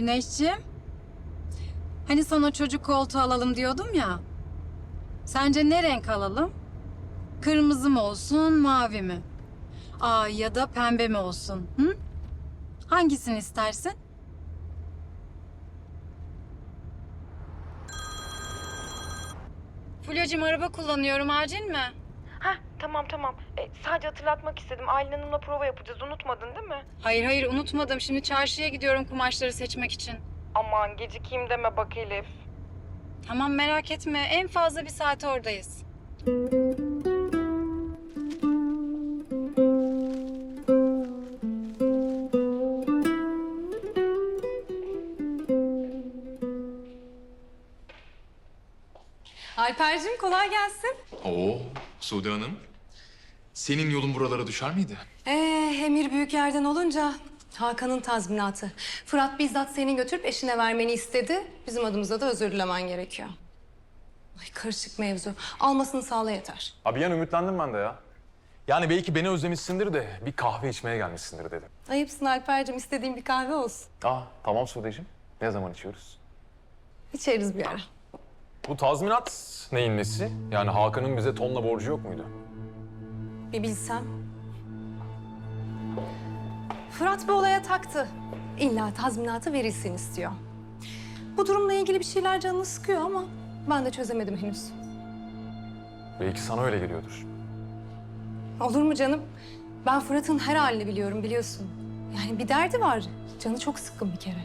Güneşciğim. Hani sana çocuk koltuğu alalım diyordum ya. Sence ne renk alalım? Kırmızı mı olsun, mavi mi? Aa ya da pembe mi olsun? Hı? Hangisini istersin? Fulya'cığım araba kullanıyorum. Acil mi? Tamam tamam. E, sadece hatırlatmak istedim. Aylin Hanım'la prova yapacağız. Unutmadın değil mi? Hayır hayır unutmadım. Şimdi çarşıya gidiyorum kumaşları seçmek için. Aman gecikeyim deme bak Elif. Tamam merak etme. En fazla bir saate oradayız. Alper'cim kolay gelsin. Oo, Sude Hanım. Senin yolun buralara düşer miydi? Ee, emir büyük yerden olunca Hakan'ın tazminatı. Fırat bizzat seni götürüp eşine vermeni istedi. Bizim adımıza da özür dilemen gerekiyor. Ay karışık mevzu. Almasını sağla yeter. Abi yan ümitlendim ben de ya. Yani belki beni özlemişsindir de bir kahve içmeye gelmişsindir dedim. Ayıpsın Alper'cim istediğin bir kahve olsun. Aa tamam Sude'cim. Ne zaman içiyoruz? İçeriz bir ara. Bu tazminat neyin nesi? Yani Hakan'ın bize tonla borcu yok muydu? Bir bilsem. Fırat bu olaya taktı. İlla tazminatı verilsin istiyor. Bu durumla ilgili bir şeyler canını sıkıyor ama ben de çözemedim henüz. Belki sana öyle geliyordur. Olur mu canım? Ben Fırat'ın her halini biliyorum biliyorsun. Yani bir derdi var. Canı çok sıkkın bir kere.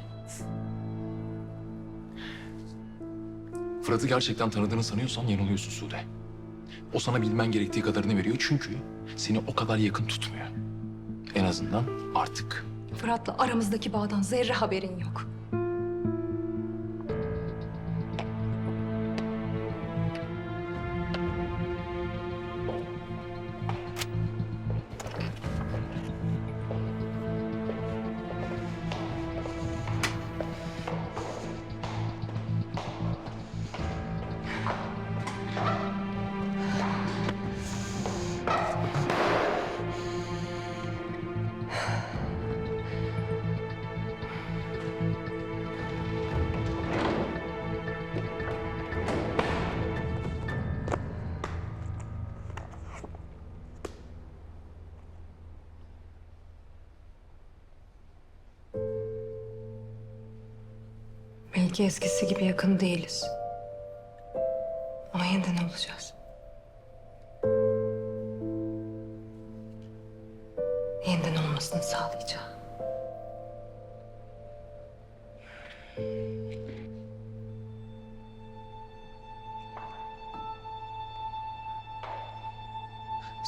Fırat'ı gerçekten tanıdığını sanıyorsan yanılıyorsun Sude. O sana bilmen gerektiği kadarını veriyor çünkü seni o kadar yakın tutmuyor. En azından artık. Fırat'la aramızdaki bağdan zerre haberin yok. Belki eskisi gibi yakın değiliz. Ama yeniden olacağız. Yeniden olmasını sağlayacağım.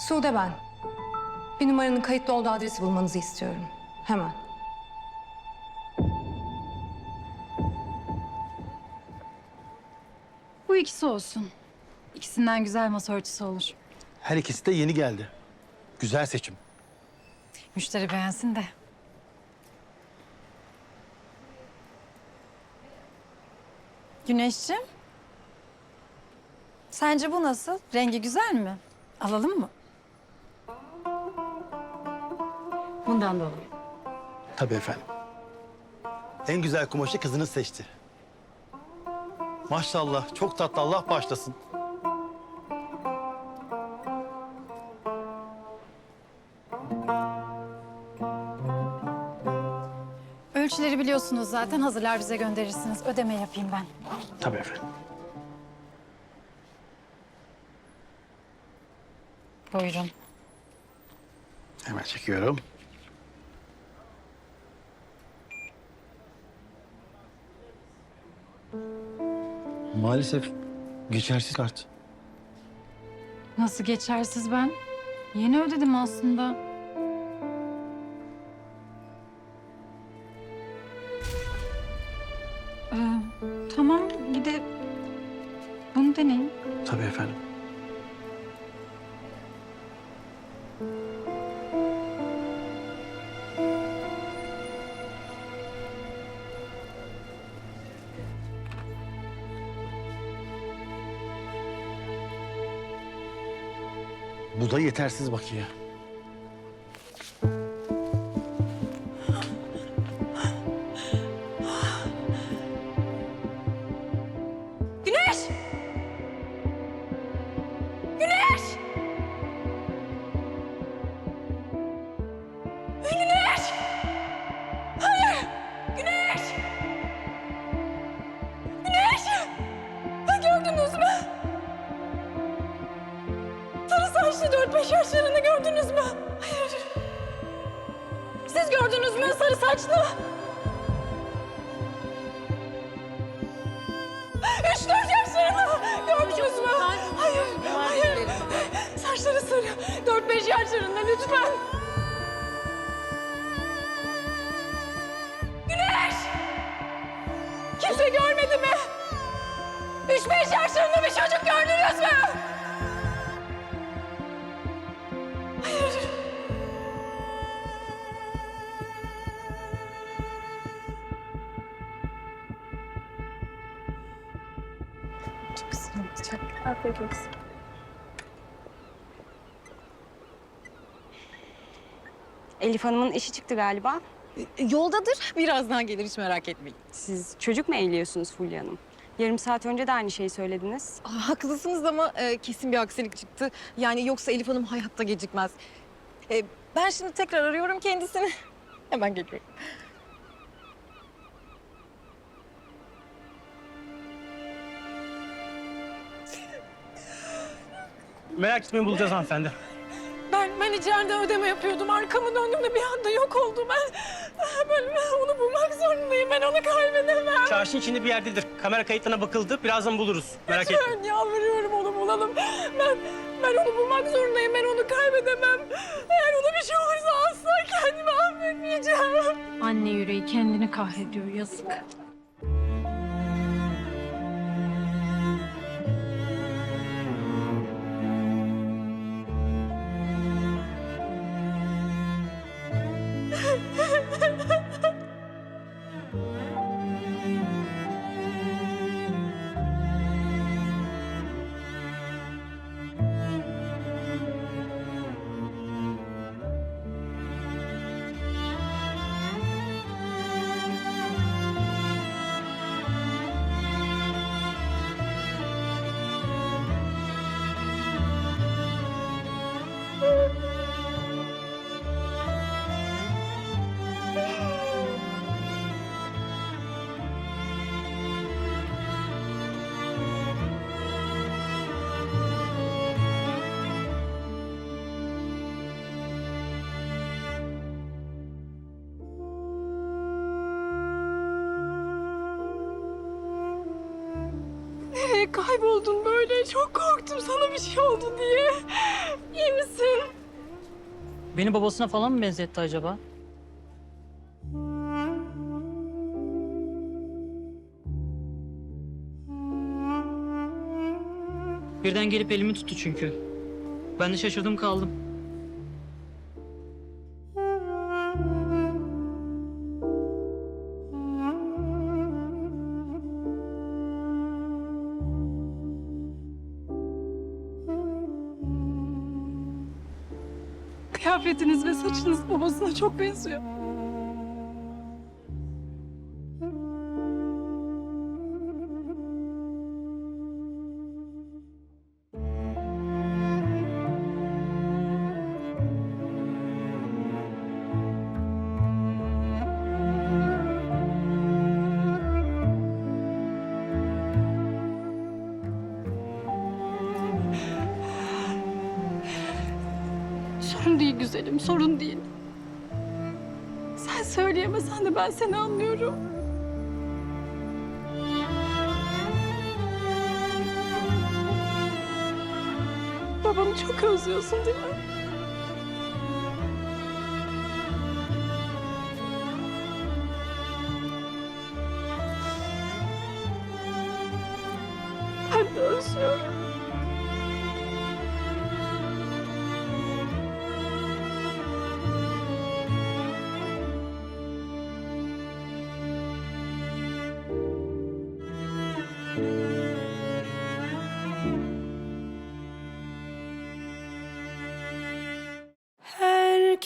Sude ben. Bir numaranın kayıtlı olduğu adresi bulmanızı istiyorum. Hemen. Bu ikisi olsun. İkisinden güzel masa örtüsü olur. Her ikisi de yeni geldi. Güzel seçim. Müşteri beğensin de. Güneşciğim. Sence bu nasıl? Rengi güzel mi? Alalım mı? Bundan da olur. Tabii efendim. En güzel kumaşı kızınız seçti. Maşallah çok tatlı Allah bağışlasın. Ölçüleri biliyorsunuz zaten. Hazırlar bize gönderirsiniz. Ödeme yapayım ben. Tabii efendim. Buyurun. Hemen çekiyorum. Maalesef geçersiz kart. Nasıl geçersiz ben? Yeni ödedim aslında. Ee, tamam bir de bunu deneyin. Tabii efendim. Bu da yetersiz bakiye. Saçlı. Üç dört yaşlarında gördünüz mü? Hayır, hayır. Saçları sarı. Dört beş yaşlarında lütfen. Güneş! Kimse görmedi mi? Üç beş yaşlarında bir çocuk gördünüz mü? Olacak. Afiyet olsun. Elif Hanım'ın eşi çıktı galiba. Yoldadır. Birazdan gelir hiç merak etmeyin. Siz çocuk mu eğiliyorsunuz Fulya Hanım? Yarım saat önce de aynı şeyi söylediniz. Aa, haklısınız ama e, kesin bir aksilik çıktı. Yani yoksa Elif Hanım hayatta gecikmez. E, ben şimdi tekrar arıyorum kendisini. Hemen geliyorum. Merak etmeyin bulacağız hanımefendi. Ben, ben içeride ödeme yapıyordum. Arkamı döndüm de bir anda yok oldu. Ben, ben, ben onu bulmak zorundayım. Ben onu kaybedemem. Çarşının içinde bir yerdedir. Kamera kayıtlarına bakıldı. Birazdan buluruz. Merak etmeyin. Ben yalvarıyorum onu bulalım. Ben, ben onu bulmak zorundayım. Ben onu kaybedemem. Eğer ona bir şey olursa asla kendimi affetmeyeceğim. Anne yüreği kendini kahrediyor yazık. Kayboldun böyle? Çok korktum sana bir şey oldu diye. İyi misin? Beni babasına falan mı benzetti acaba? Birden gelip elimi tuttu çünkü. Ben de şaşırdım kaldım. Kıyafetiniz ve saçınız babasına çok benziyor. Güzelim, sorun değil. Sen söyleyemesen de ben seni anlıyorum. Babanı çok özlüyorsun değil mi?